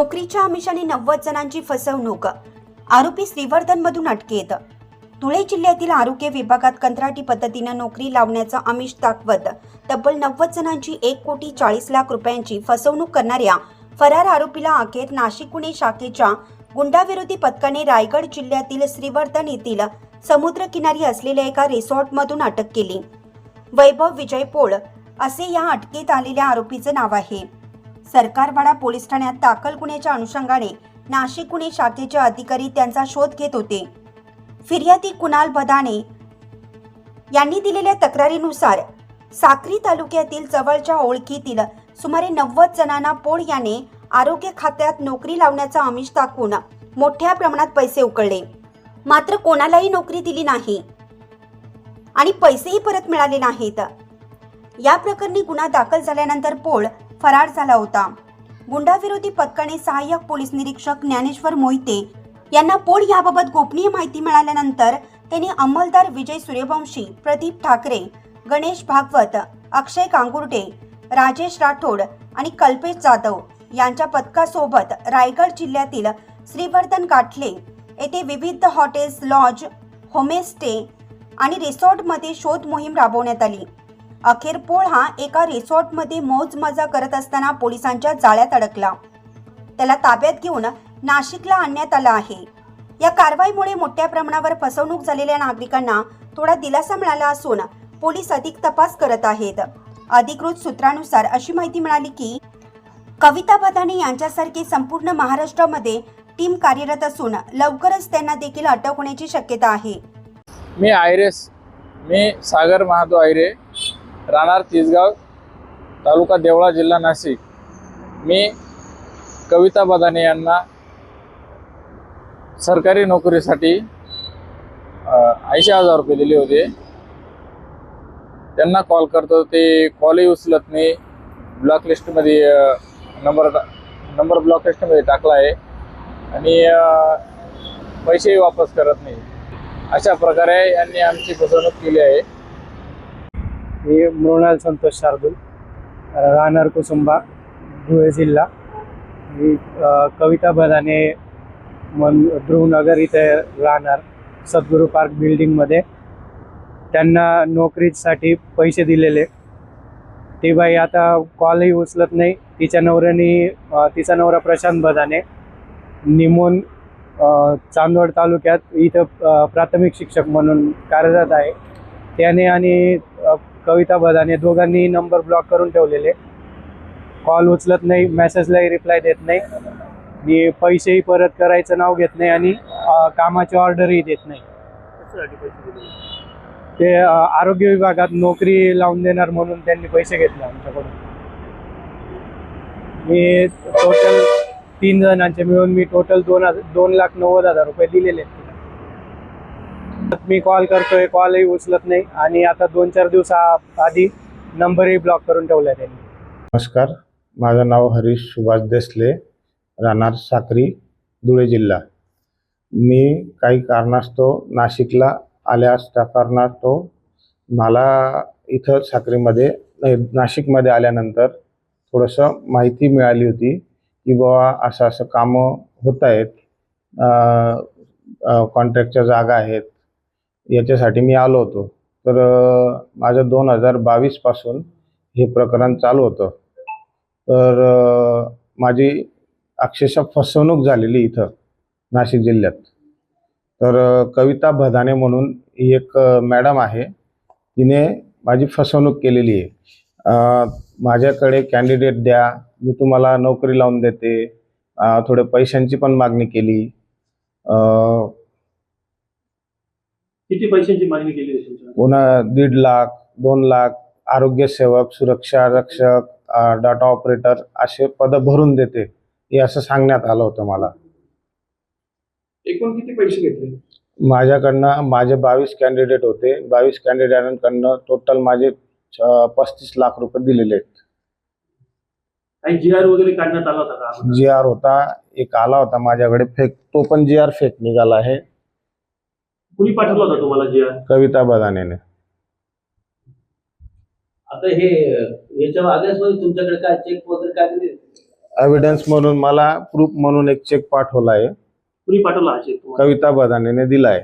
नोकरीच्या आमिषाने नव्वद जणांची फसवणूक. आरोपी श्रीवर्धनमधून अटकेत. धुळे जिल्ह्यातील आरोग्य विभागात कंत्राटी पद्धतीनं नोकरी लावण्याचं आमिष दाखवत तब्बल नव्वद जणांची एक कोटी चाळीस लाख रुपयांची फसवणूक करणाऱ्या फरार आरोपीला अखेर नाशिक गुन्हे शाखेच्या गुंडाविरोधी पथकाने रायगड जिल्ह्यातील श्रीवर्धन येथील समुद्रकिनारी असलेल्या एका रिसॉर्टमधून अटक केली. वैभव विजय पोळ असे या अटकेत आलेल्या आरोपीचं नाव आहे. सरकारवाडा पोलीस ठाण्यात दाखल गुन्ह्याच्या अनुषंगाने नाशिक गुन्हे शाखेचे अधिकारी त्यांचा शोध घेत होते. फिर्यादी कुणाल बदाने यांनी दिलेल्या तक्रारीनुसार साक्री तालुक्यातील जवळच्या ओळखीतील सुमारे नव्वद जणांना पोळ याने आरोग्य खात्यात नोकरी लावण्याचा आमिष दाखवून मोठ्या प्रमाणात पैसे उकळले. मात्र कोणालाही नोकरी दिली नाही आणि पैसेही परत मिळाले नाहीत. या प्रकरणी गुन्हा दाखल झाल्यानंतर पोळ फरार झाला होता. गुंडाविरोधी पथकाने सहाय्यक पोलीस निरीक्षक ज्ञानेश्वर मोहिते यांना पोळ याबाबत गोपनीय माहिती मिळाल्यानंतर त्यांनी अंमलदार विजय सूर्यवंशी प्रदीप ठाकरे गणेश भागवत अक्षय कांगुर्डे राजेश राठोड आणि कल्पेश जाधव यांच्या पथकासोबत रायगड जिल्ह्यातील श्रीवर्धन काठले येथे विविध हॉटेल्स लॉज होमस्टे आणि रिसॉर्टमध्ये शोध मोहीम राबवण्यात आली. अखेर पोळ हा एका रिसॉर्टमध्ये मौज मजा करत असताना पोलिसांच्या जाळ्यात अडकला. त्याला ताब्यात घेऊन नाशिकला आणण्यात आलं आहे. या कारवाईमुळे मोठ्या प्रमाणावर फसवणूक झालेल्या नागरिकांना थोडा दिलासा मिळाला असून पोलीस अधिक तपास करत आहेत. अधिकृत सूत्रानुसार अशी माहिती मिळाली की कविता बदाने यांच्यासारखी संपूर्ण महाराष्ट्रामध्ये टीम कार्यरत असून लवकरच त्यांना देखील अटक होण्याची शक्यता आहे. मी आयरेस मी सागर महादो आयरे. राहणार तिसगाव तालुका देवळा जिल्हा नाशिक. मी कविता बदाने यांना सरकारी नोकरीसाठी ऐंशी हजार रुपये दिले होते. त्यांना कॉल करतो ते कॉलही उचलत नाही. ब्लॉक लिस्टमध्ये नंबर नंबर ब्लॉक लिस्टमध्ये टाकला आहे. आणि पैसेही वापस करत नाही. अशा प्रकारे यांनी आमची फसवणूक केली आहे. मी मृणाल संतोष शार्दूल राहणार कुसुंबा धुळे जिल्हा. मी कविता बदाने मन ध्रुवनगर इथे राहणार सद्गुरू पार्क बिल्डिंगमध्ये त्यांना नोकरीसाठी पैसे दिलेले. ती बाई आता कॉलही उचलत नाही. तिच्या नवऱ्याने तिचा नवरा प्रशांत बदाने निमोन चांदवड तालुक्यात इथं प्राथमिक शिक्षक म्हणून कार्यरत आहे. त्याने आणि कविता बदाने दोघांनी नंबर ब्लॉक करून ठेवलेले. कॉल उचलत नाही मेसेजलाही रिप्लाय देत नाही. आणि पैसेही परत करायचं नाव घेत नाही आणि कामाची ऑर्डरही देत नाही. ते आरोग्य विभागात नोकरी लावून देणार म्हणून त्यांनी पैसे घेतले आमच्याकडून. मी टोटल तीन जणांचे मिळून मी टोटल दोन हजार दोन लाख नव्वद हजार रुपये दिलेले आहेत. मी कॉल करतोय कॉलही उचलत नाही. आणि आता दोन चार दिवसा आधी नंबरही ब्लॉक करून ठेवला त्यांनी. नमस्कार. माझं नाव हरीश सुभाष देसले राहणार साक्री धुळे जिल्हा. मी काही कारणास्तव नाशिकला आल्यास त्या कारणास्तव मला इथं साक्रीमध्ये नाशिकमध्ये आल्यानंतर थोडंसं माहिती मिळाली होती की बाबा असं असं कामं होत आहेत कॉन्ट्रॅक्टच्या जागा आहेत याच्यासाठी मी आलो होतो. तर माझं दोन हजार बावीसपासून हे प्रकरण चालू होतं. तर माझी अक्षरशः फसवणूक झालेली इथं नाशिक जिल्ह्यात. तर कविता भदाने म्हणून ही एक मॅडम आहे. तिने माझी फसवणूक केलेली आहे. माझ्याकडे कॅन्डिडेट द्या मी तुम्हाला नोकरी लावून देते. थोड्या थोडे पैशांची पण मागणी केली. किती पैशांची मागणी केली आहे तुमच्या? पुन्हा दीड लाख दोन लाख आरोग्य सेवक सुरक्षा रक्षक डाटा ऑपरेटर असे पद भरून देते. हे असं सांगण्यात आलं होतं मला. एकूण किती पैसे घेतले? माझ्याकडनं माझे बावीस कॅन्डिडेट होते. बावीस कॅन्डिडेटांकडनं टोटल माझे अं, पस्तीस लाख रुपये दिलेले आहेत. काही जी आर वगैरे काढण्यात आला होता का? जी आर होता एक आला होता माझ्याकडे फेक तो पण जी आर फेक निघाला आहे. कुणी पाठवला होता तुम्हाला जी कविता बदानेने आता हे याच्या मध्ये तुमच्याकडे काय चेक वगैरे काय दिले? एव्हिडन्स म्हणून मला प्रूफ म्हणून एक चेक पाठवला आहे. कुणी पाठवला हा चेक तुम्हाला? कविता बदानेने दिला आहे.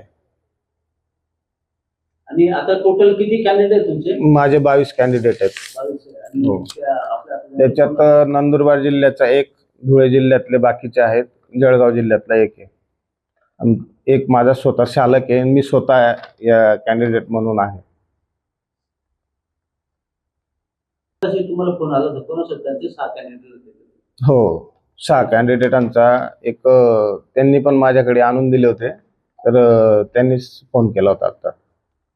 आणि आता टोटल किती कॅन्डिडेट तुमचे? माझे बावीस कॅन्डिडेट आहेत. बावीस आहे. आणि हो. त्या आपल्या- त्याच्यात अ, नंदुरबार जिल्ह्याचा एक धुळे जिल्ह्यातले बाकीचे आहेत. जळगाव जिल्ह्यातला एक आहे. एक माझा स्वतः शालक आहे मी स्वतः या कॅन्डिडेट म्हणून आहे. हो सहा कॅन्डिडेटांचा एक त्यांनी पण माझ्याकडे आणून दिले होते. तर त्यांनीच फोन केला होता आता.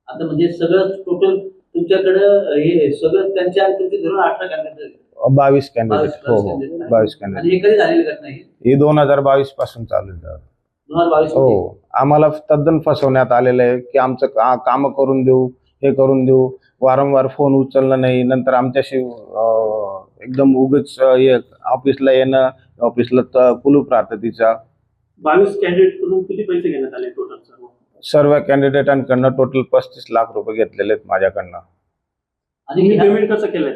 आता म्हणजे सगळं टोटल तुमच्याकडं हे सगळं त्यांच्या तुमचे धरून अठरा कॅन्डिडेट बावीस कॅन्डिडेट हो हो. बावीस कॅन्डिडेट हे दोन हजार बावीसपासून चालू आहे. हो. आम्हाला तद्दन फसवण्यात आलेलं आहे की आमचं का कामं करून देऊ हे करून देऊ. वारंवार फोन उचलणं नाही. नंतर आमच्याशी एकदम उगच हे ऑफिसला येणं ऑफिसला कुलूप राहतं तिचा. बावीस कॅन्डिडेटकडून किती पैसे घेण्यात आले टोटल सर्व? सर्व कॅन्डिडेटांकडनं टोटल पस्तीस लाख रुपये घेतलेले आहेत माझ्याकडनं. आणि ह्या- पेमेंट कसं केलंय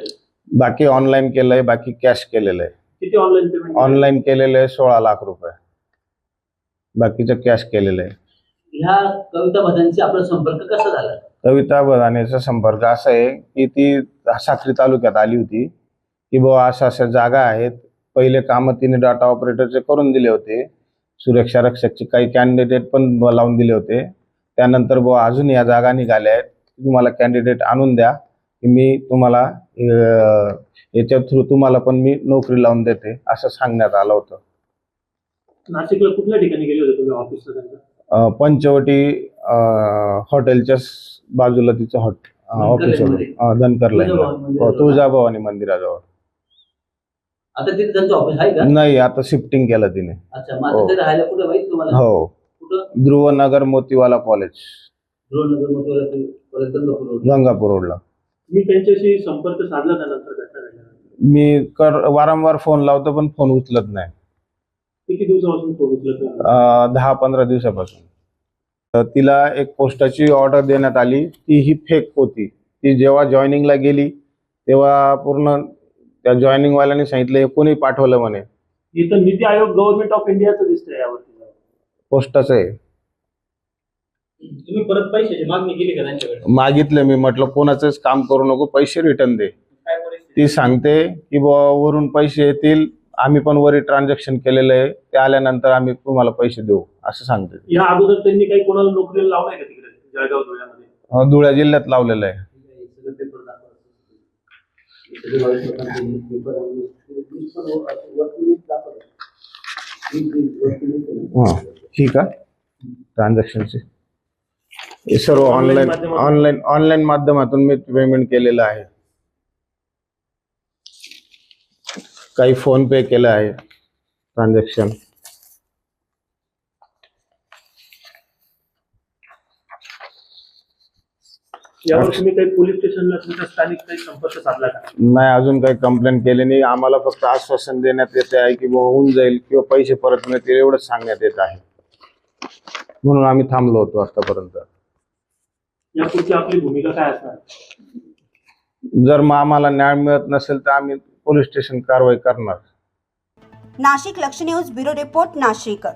बाकी ऑनलाईन केलंय बाकी कॅश केलेलं आहे. किती ऑनलाईन पेमेंट ऑनलाईन केलेलं आहे सोळा लाख रुपये. बाकीचं कॅश केलेलं आहे. ह्या कविता बधांशी आपला संपर्क कसा झाला? कविता बदानेचा संपर्क असा आहे की ती साक्री तालुक्यात आली होती. की बुवा अशा अशा जागा आहेत. पहिले कामं तिने डाटा ऑपरेटरचे करून दिले होते. सुरक्षा रक्षकचे काही कॅन्डिडेट पण लावून दिले होते. त्यानंतर बुवा अजून या जागा निघाल्या आहेत. तुम्हाला कॅन्डिडेट आणून द्या. की मी तुम्हाला याच्या थ्रू तुम्हाला पण मी नोकरी लावून देते असं सांगण्यात आलं होतं. नाशिकला कुठल्या ठिकाणी गेले होते तुम्ही ऑफिसला त्यांच्या अं, पंचवटी अं, हॉटेलच्या स- बाजूला तिचं हॉट ऑफिस धनकरमध्ये. अं, धनकर लाईनला तुळजाभवानी मंदिराजवळ. हो तुळजाभवानी मंदिराजवळ. आता तिथे त्यांचं ऑफिस आहे का? नाही आता शिफ्टिंग केलं तिने. अच्छा मग हो. ते राहायला कुठे माहिती तुम्हाला? हो. कुठं? ध्रुवनगर मोतीवाला कॉलेजमध्ये गंगापूर रोड गंगापूर रोडला. मी त्यांच्याशी संपर्क साधला त्यानंतर घटना घडल्यानंतर मी कर वारंवार फोन लावतो पण फोन उचलत नाही. किती दिवसापासून दहा पंधरा दिवसापासून. तर तिला एक पोस्टाची ऑर्डर देण्यात आली. ती ही फेक होती. ती जेव्हा जॉईनिंगला गेली तेव्हा पूर्ण त्या जॉईनिंग वाल्याने सांगितलं हे कोणी पाठवलं म्हणे. इथं नीती आयोग गव्हर्नमेंट ऑफ इंडियाचं दिसतंय यावरती. पोस्टाचं आहे. तुम्ही परत पैशाची मागणी केली का त्यांच्याकडे? मागितलं मी. म्हटलं कोणाचंच काम करू नको पैसे रिटर्न दे. काय परिस्थिती? ती सांगते की बुवा वरून पैसे येतील आम्ही पण वरी ट्रान्झॅक्शन केलेलं आहे ते आल्यानंतर आम्ही तुम्हाला पैसे देऊ असं सांगते. या अगोदर त्यांनी काही कोणाला नोकरीला लावलाय का तिकडे जळगाव धुळ्यामध्ये अं, धुळे जिल्ह्यात लावलेलं आहे? हां ठीक आहे ट्रान्झॅक्शनचे हे सर्व ऑनलाईन? ऑनलाईन ऑनलाईन माध्यमातून मी पेमेंट केलेलं आहे काही फोन पे केलं आहे ट्रान्झॅक्शन यावर तुम्ही काही पोलीस स्टेशनला तुमच्या स्थानिक काही संपर्क साधला का? नाही अजून काही कंप्लेंट केली नाही. आम्हाला फक्त आश्वासन देण्यात येते आहे की बुवा होऊन जाईल किंवा पैसे परत मिळतील एवढंच सांगण्यात येत आहे. म्हणून आम्ही थांबलो होतो आतापर्यंत. यापुढची आपली भूमिका काय असणार? जर मग आम्हाला न्याय मिळत नसेल तर आम्ही पोलीस स्टेशन कारवाई करणार. नाशिक लक्ष न्यूज ब्युरो रिपोर्ट नाशिक.